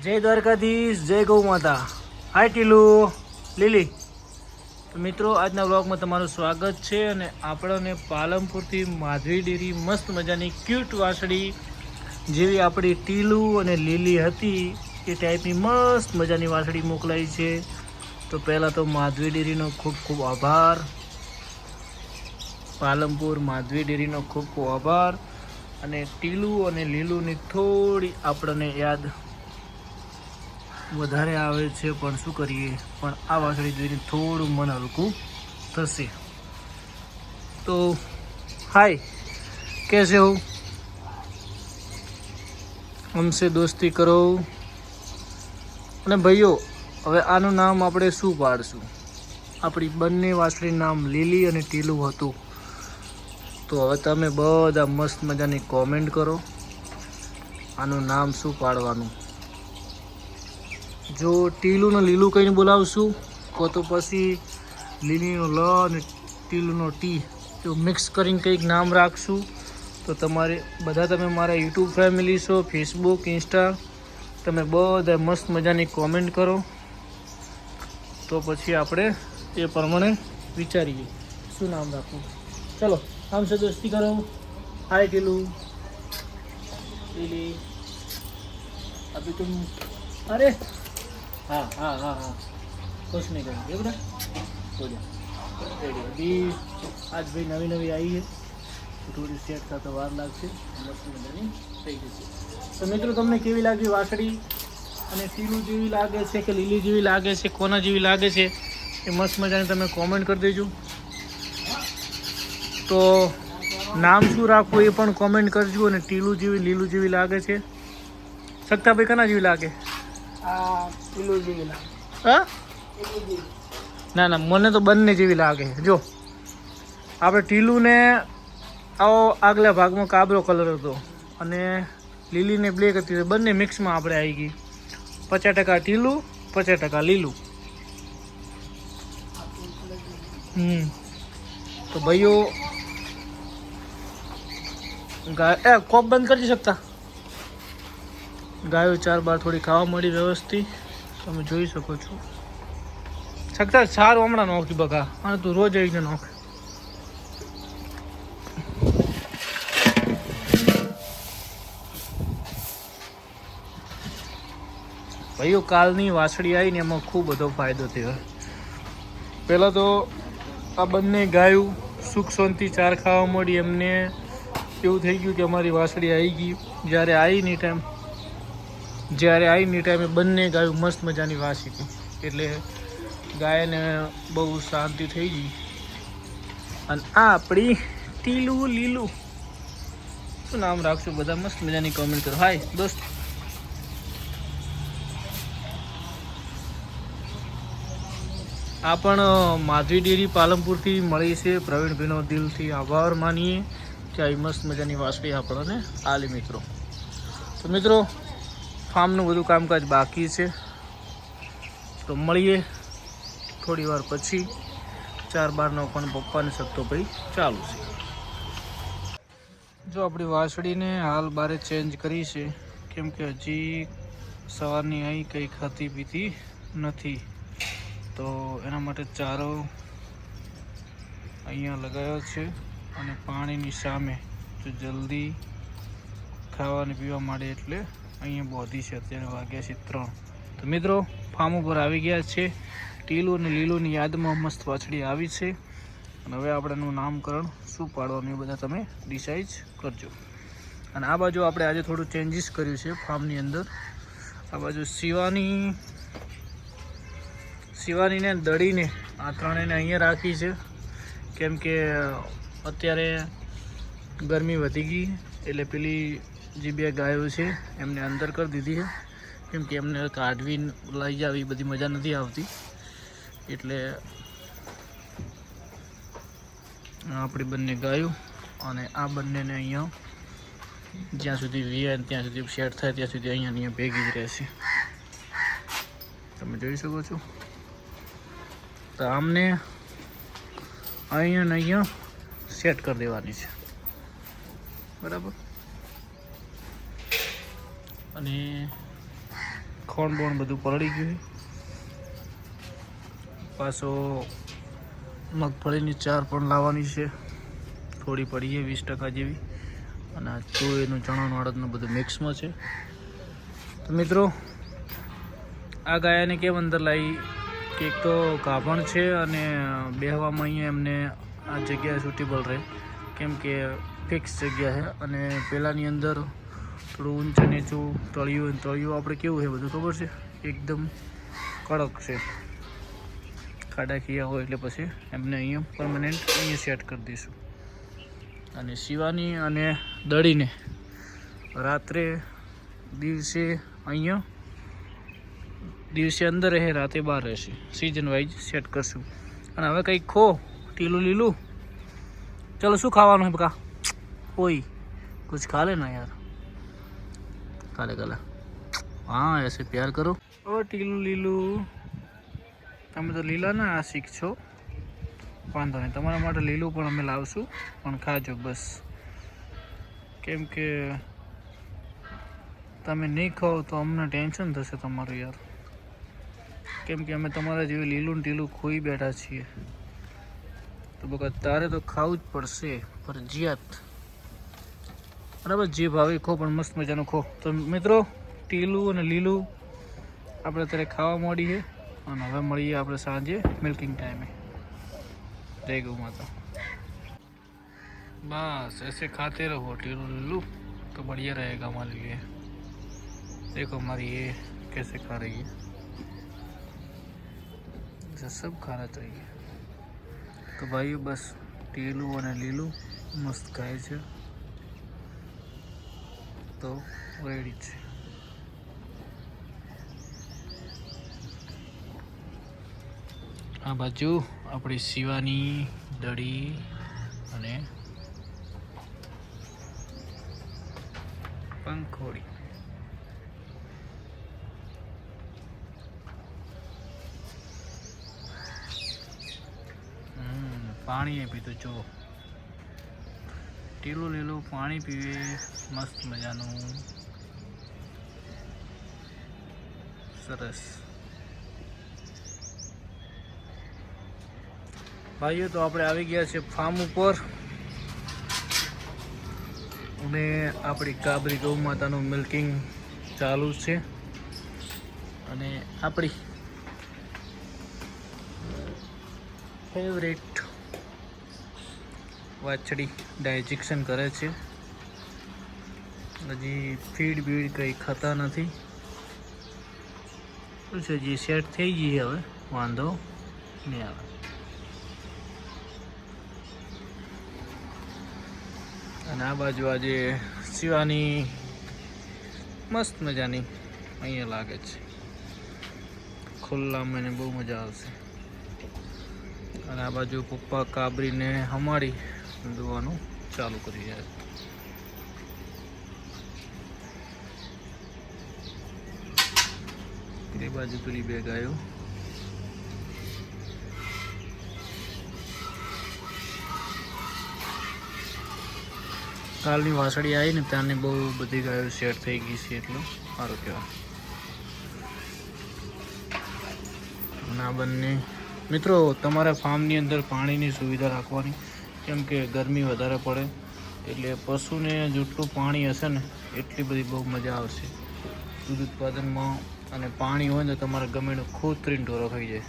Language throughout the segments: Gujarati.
જય દ્વારકાધીશ, જય ગૌ માતા. હાય ટીલુ. લીલી. તો મિત્રો, આજના બ્લોગમાં તમારું સ્વાગત છે અને આપણને પાલનપુરથી માધવી ડેરી મસ્ત મજાની ક્યુટ વાસળી જેવી આપણી ટીલુ અને લીલી હતી, એ ટાઈપની મસ્ત મજાની વાસળી મોકલાઈ છે. તો પહેલાં તો માધવી ડેરીનો ખૂબ ખૂબ આભાર. પાલનપુર માધવી ડેરીનો ખૂબ ખૂબ આભાર. અને ટીલું અને લીલુંની થોડી આપણને યાદ વધારે આવે છે, પણ શું કરીએ? પણ આ વાંસળી જોઈને થોડું મન હલકું થશે. તો, હાય, કેસે હો? હમસે દોસ્તી કરો. અને ભાઈઓ, હવે આનું નામ આપણે શું પાડશું? આપણી બંને વાંસળી નામ લીલી અને ટીલું હતું. તો હવે તમે બધા મસ્ત મજાની કોમેન્ટ કરો. આનું નામ શું પાડવાનું? જો ટીલું ને લીલું કહીને બોલાવશું, કો તો પછી લીલીનો લ અને ટીલુંનો ટી. તો મિક્સ કરીને કંઈક નામ રાખશું. તો તમારે બધા તમે મારા યુટ્યુબ ફેમિલી છો ફેસબુક ઇન્સ્ટા તમે બધા મસ્ત મજાની કોમેન્ટ કરો. તો પછી આપણે એ પ્રમાણે વિચારીએ. શું નામ રાખવું? ચલો, આમ છે દોસ્તી કરો. હાય ટીલું. ટીલી. અભી તું અરે हाँ हाँ हाँ हाँ कुछ नहीं करेंगे बेटा हो जा रेडी अभी आज भाई नवी नवी आई है તો થોડી સેટ થતા વાર લાગશે મસ્ત મજાની થઈ જશે તો મિત્રો તમને કેવી લાગી વાસળી અને ટીલું જેવી લાગે છે કે લીલી જેવી લાગે છે કોના જેવી લાગે છે એ મસ્ત મજાની તમે કોમેન્ટ કરી દેજો તો નામ શું રાખવું એ પણ કોમેન્ટ કરજો અને ટીલું જેવી લીલું જેવી લાગે છે સત્તાભાઈ કના જેવી લાગે આ પેલું જેવી લાગે હા? ના ના, મને તો બંને જેવી લાગે. જો, આપણે ટીલુને આવો આગલા ભાગમાં કાબરો કલર હતો અને લીલીને બ્લેક હતી બંને મિક્સમાં આપણે આવી ગઈ. પચાસ ટકા ટીલું, પચાસ ટકા લીલું. હમ. તો ભાઈઓ એ, કોપ બંધ કરી શકતા? ગાયો ચાર બાર થોડી ખાવા મળી વ્યવસ્થિત. તમે જોઈ શકો છો. છતાં સારું હમણાં નોખી બકા. અને તું રોજ આવીને નોખ. ભાઈઓ, કાલની વાસળી આવીને એમાં ખૂબ બધો ફાયદો થયો. પહેલાં તો આ બંને ગાયું સુખ શાંતિ ચાર ખાવા મળી. એમને એવું થઈ ગયું કે અમારી વાસળી આવી ગઈ. જ્યારે આવી નહીં ટાઈમ જ્યારે આવીને ટાઈમે બંને ગાયું મસ્ત મજાની વાસી હતી. એટલે ગાયને બહુ શાંતિ થઈ ગઈ. અને આ આપણી ટીલું લીલું. શું નામ રાખશું બધા? મસ્ત મજાની કોમેન્ટ કરો. હાય દોસ્ત. આ પણ માધવી ડેરી પાલનપુરથી મળી છે. પ્રવીણભાઈનો દિલથી આભાર માનીએ. કે આવી મસ્ત મજાની વાસળી આપણને આલી મિત્રો. તો મિત્રો ફાર્મનું બધું કામકાજ બાકી છે. તો મળીએ થોડી વાર પછી. ચાર બારનો પણ પપ્પાને શકતો ભાઈ ચાલુ છે. જો આપણી વાસળીને હાલ બારે ચેન્જ કરી છે. કેમ કે હજી સવારની અહીં કંઈ ખાતી પીતી નથી. તો એના માટે ચારો અહીંયા લગાવ્યો છે અને પાણીની સામે. જો જલ્દી ખાવાને પીવા માંડે એટલે અહીંયા બોધી છે, અત્યારે વાગ્યા છે ત્રણ. તો મિત્રો, ફાર્મ ઉપર આવી ગયા છે. ટીલું અને લીલુંની યાદમાં મસ્ત વાછડી આવી છે. અને હવે આપણે એનું નામકરણ શું પાડવાનું એ બધા તમે ડિસાઇડ કરજો. અને આ બાજુ આપણે આજે થોડું ચેન્જીસ કર્યું છે ફાર્મની અંદર. આ બાજુ શિવાની, શિવાનીને દળીને આ ત્રણેયને અહીંયા રાખી છે. કેમ કે અત્યારે ગરમી વધી ગઈ, એટલે પેલી જે બે ગાયો છે, એમને અંદર કરી દીધી છે. કેમ કે એમને કાઢવી લઈ જાવી બધી મજા નથી આવતી. એટલે આપણી બંને ગાયો અને આ બંનેને અહીંયા જ્યાં સુધી વીએ ત્યાં સુધી સેટ થાય, ત્યાં સુધી અહીંયા અહીંયા ભેગી જ રહેશે. તમે જોઈ શકો છો. તો આમને અહીંયા અહીંયા સેટ કરી દેવાની છે. બરાબર? અને ખોણ બોણ બધું પલળી ગયું પાછો મગફળીની ચાર પણ લાવવાની છે. થોડી પડી છે, વીસ ટકા જેવી. અને તુવેરનું ચણાનું, અડદનું બધું મિક્સમાં છે. તો મિત્રો, આ ગાયાને કેમ અંદર લાવી? કે એક તો ગાભણ છે અને બેહવામાં અહીંયા એમને આ જગ્યા સુટેબલ રહે. કેમ કે ફિક્સ જગ્યા છે. અને પહેલાંની અંદર થોડું ઊંચું નીચું તળિયું તળિયું આપણે કેવું છે બધું ખબર છે? એકદમ કડક છે. ખાડા ખીયા હોય એટલે પછી એમને અહીંયા પરમનન્ટ અહીંયા સેટ કરી દઈશું. અને શિવાની અને દળીને રાત્રે દિવસે અહીંયા દિવસે અંદર રહે, રાતે બહાર રહેશે. સિઝન વાઇઝ સેટ કરશું. અને હવે કંઈક ખો, ટીલું લીલું. ચલો શું ખાવાનું હે બકા? કોઈ કુછ ખા લેના યાર. खा ले गला हाँ ऐसे प्यार करो ઓ ટીલું લીલું તમે તો લીલા ના આશિક છો વાંધો નહીં તમારા માટે લીલું પણ અમે લાવશું પણ ખાજો બસ કેમ કે તમે નહીં ખાઓ તો અમને ટેન્શન થશે તમારું યાર કેમ કે અમે તમારા જેવી લીલું ને ટીલું ખોઈ બેઠા છીએ તો બકા તારે તો ખાવું જ પડશે ફરજિયાત બરાબર જે ભાવે ખો પણ મસ્ત મજાનું ખો તો મિત્રો ટીલું અને લીલું આપણે અત્યારે ખાવા માંડીએ અને હવે મળીએ આપણે સાંજે મિલ્કિંગ ટાઈમે જય ગૌ માતા बस ऐसे खाते रहो टीलू लुल्लू तो बढ़िया रहेगा हमारे लिए देखो हमारी ये कैसे खा रही है ऐसा सब खाना चाहिए તો ભાઈ બસ ટીલું અને લીલું મસ્ત ખાય છે તો રેડી છે આ બાજુ આપણી શિવાની દડી અને પંખોડી પાણી એ પીતું જો. ટીલું લીલું પાણી પીવે, મસ્ત મજાનું. સરસ. ભાઈઓ, તો આપણે આવી ગયા છે ફાર્મ ઉપર. અને આપણી કાબરી ગૌ માતાનું મિલ્કિંગ ચાલુ છે. અને આપણી ફેવરેટ વાછડી ડાયજેક્શન કરે છે. હજી ફીડ બીડ કંઈ ખાતા નથી. શું જે સેટ થઈ ગઈ હવે? વાંધો નહીં આવે. અને આ બાજુ આજે શિવાની મસ્ત મજાની અહીંયા લાગે છે. ખુલ્લા મને બહુ મજા આવશે. અને આ બાજુ પપ્પા કાબરીને હમાડી દોવાનું ચાલુ કરી રહ્યા છે. બાજુ પેલી બે ગાયો. કાલની વાસળી આવી ને ત્યાંની બહુ બધી ગાયો શેર થઈ ગઈ છે એટલું સારું કહેવાય. ના બંને મિત્રો, તમારા ફાર્મની અંદર પાણીની સુવિધા રાખવાની. કેમ કે ગરમી વધારે પડે, એટલે પશુને જેટલું પાણી હશે ને, એટલી બધી બહુ મજા આવશે. દૂધ ઉત્પાદનમાં અને પાણી હોય તો તમારે ગમે એનું ખૂતરીને ઢોરો ખાઈ જાય.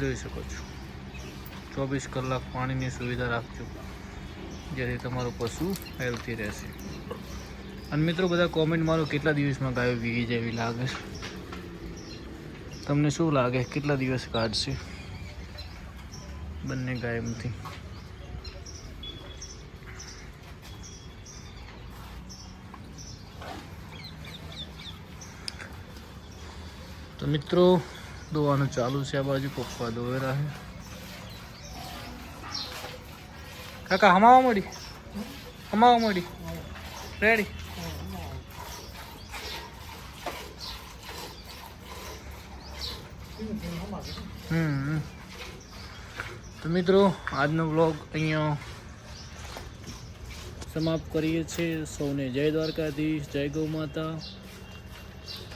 જોઈ શકો છો. ચોવીસ કલાક પાણીની સુવિધા રાખજો, જેથી તમારું પશુ હેલ્થી રહેશે. અને મિત્રો બધા કોમેન્ટ મારો કેટલા દિવસમાં ગાયો વીગી જેવી લાગે તમને શું લાગે? કેટલા દિવસ કાઢશે? બંને ગાયમાંથી. તો મિત્રો, દોવાનું ચાલુ છે આ બાજુ, પપ્પા દોવે છે કાકા, હમાવા મળી હમાવા મળી રેડી હમ. તો મિત્રો, આજનો બ્લોગ અહીંયા સમાપ્ત કરીએ છીએ. સૌને જય દ્વારકાધીશ, જય ગૌ માતા.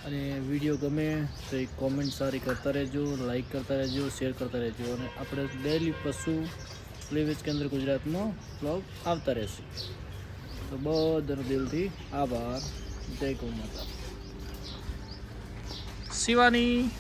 અને વીડિયો ગમે તો એક કોમેન્ટ સારી કરતા રહેજો લાઈક કરતા રહેજો શેર કરતા રહેજો. અને આપણે ડેલી પશુ પ્લેવેજ કેન્દ્ર ગુજરાતમાં બ્લોગ આવતા રહેશે. તો બધાનો દિલથી આભાર. જય ગૌ માતા. શિવાની!